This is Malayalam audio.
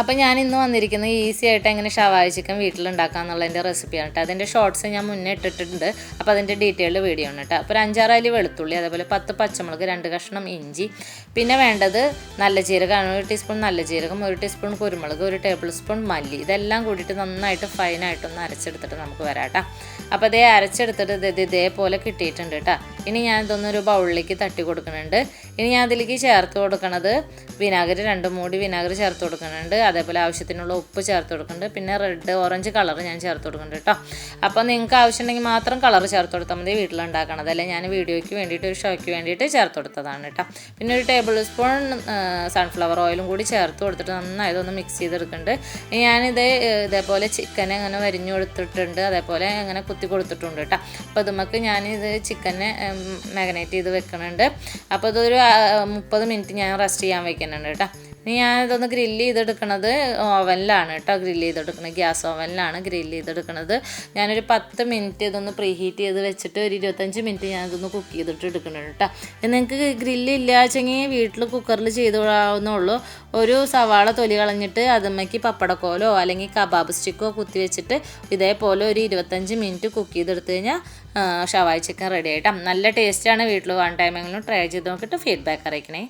അപ്പോൾ ഞാൻ ഇന്ന് വന്നിരിക്കുന്നത് ഈസി ആയിട്ട് എങ്ങനെ ഷവായ ചിക്കൻ വീട്ടിലുണ്ടാക്കാം എന്നുള്ളതിന്റെ റെസിപ്പിയാണ് കേട്ടോ അതിന്റെ ഷോർട്സ് ഞാൻ മുന്നേ ഇട്ടിട്ടുണ്ട്. അപ്പോൾ അതിന്റെ ഡീറ്റെയിൽഡ് വീഡിയോ ആണ് കേട്ടോ അപ്പോൾ ഒരു അഞ്ചാറ് അല്ലി വെളുത്തുള്ളി അതേപോലെ പത്ത് പച്ചമുളക് രണ്ട് കഷ്ണം ഇഞ്ചി. പിന്നെ വേണ്ടത് നല്ല ജീരകമാണ്. ഒരു ടീസ്പൂൺ നല്ല ജീരകം ഒരു ടീസ്പൂൺ കുരുമുളക് ഒരു ടേബിൾ സ്പൂൺ മല്ലി. ഇതെല്ലാം കൂടിയിട്ട് നന്നായിട്ട് ഫൈനായിട്ടൊന്ന് അരച്ചെടുത്തിട്ട് നമുക്ക് വരാം കേട്ടോ അപ്പോൾ അതേ അരച്ചെടുത്തിട്ട് ഇത് ഇതേപോലെ കിട്ടിയിട്ടുണ്ട് കേട്ടോ ഇനി ഞാൻ ഇതൊന്നൊരു ബൗളിലേക്ക് തട്ടി കൊടുക്കുന്നുണ്ട്. ഇനി ഞാൻ അതിലേക്ക് ചേർത്ത് കൊടുക്കണത് വിനാഗിരി രണ്ട് മൂടി വിനാഗിരി ചേർത്ത് കൊടുക്കുന്നുണ്ട്. അതേപോലെ ആവശ്യത്തിനുള്ള ഉപ്പ് ചേർത്ത് കൊടുക്കുന്നുണ്ട്. പിന്നെ റെഡ് ഓറഞ്ച് കളർ ഞാൻ ചേർത്ത് കൊടുക്കുന്നുണ്ട് കേട്ടോ അപ്പോൾ നിങ്ങൾക്ക് ആവശ്യമുണ്ടെങ്കിൽ മാത്രം കളർ ചേർത്ത് കൊടുത്താൽ മതി വീട്ടിലുണ്ടാക്കണത്. അല്ലെ ഞാൻ വീഡിയോയ്ക്ക് വേണ്ടിയിട്ട് ഒരു ഷോയ്ക്ക് വേണ്ടിയിട്ട് ചേർത്ത് കൊടുത്തതാണ് കേട്ടോ പിന്നെ ഒരു ടേബിൾ സ്പൂൺ സൺഫ്ലവർ ഓയിലും കൂടി ചേർത്ത് കൊടുത്തിട്ട് നന്നായി ഒന്ന് മിക്സ് ചെയ്തെടുക്കുന്നുണ്ട്. ഞാനിത് ഇതേപോലെ ചിക്കൻ അങ്ങനെ വരിഞ്ഞു കൊടുത്തിട്ടുണ്ട്. അതേപോലെ അങ്ങനെ കുത്തി കൊടുത്തിട്ടുണ്ട് കേട്ടോ അപ്പോൾ ഇതുമക്ക് ഞാനിത് ചിക്കനെ മാഗ്നേറ്റ് ചെയ്ത് വെക്കുന്നുണ്ട്. അപ്പോൾ ഇതൊരു മുപ്പത് മിനിറ്റ് ഞാൻ റെസ്റ്റ് ചെയ്യാൻ വെക്കുന്നുണ്ട് കേട്ടോ ഇനി ഞാൻ ഇതൊന്ന് ഗ്രില്ല് ചെയ്തെടുക്കണത് ഓവനിലാണ് കേട്ടോ. ഗ്രില്ല് ചെയ്തെടുക്കണത്. ഗ്യാസ് ഓവനിലാണ് ഗ്രില്ല് ചെയ്തെടുക്കണത്. ഞാനൊരു പത്ത് മിനിറ്റ് ഇതൊന്ന് പ്രീ ഹീറ്റ് ചെയ്ത് വെച്ചിട്ട് ഒരു ഇരുപത്തഞ്ച് മിനിറ്റ് ഞാൻ ഇതൊന്ന് കുക്ക് ചെയ്തിട്ട് എടുക്കുന്നുണ്ട് കേട്ടോ. നിങ്ങൾക്ക് ഗ്രില്ല് ഇല്ല വെച്ചെങ്കിൽ വീട്ടിൽ കുക്കറിൽ ചെയ്തോളാവുന്നുള്ളൂ ഒരു സവാള തൊലി കളഞ്ഞിട്ട് അതുമ്മയ്ക്ക് പപ്പടക്കോലോ അല്ലെങ്കിൽ കബാബ് സ്റ്റിക്കോ കുത്തി വെച്ചിട്ട് ഇതേപോലെ ഒരു ഇരുപത്തഞ്ച് മിനിറ്റ് കുക്ക് ചെയ്തെടുത്ത് കഴിഞ്ഞാൽ ഷവായ് ചിക്കൻ റെഡി ആയിട്ടാം നല്ല ടേസ്റ്റാണ് വീട്ടിൽ വൺ ടൈമെങ്കിലും ട്രൈ ചെയ്ത് നോക്കിയിട്ട് ഫീഡ്ബാക്ക് അറിയിക്കണേ.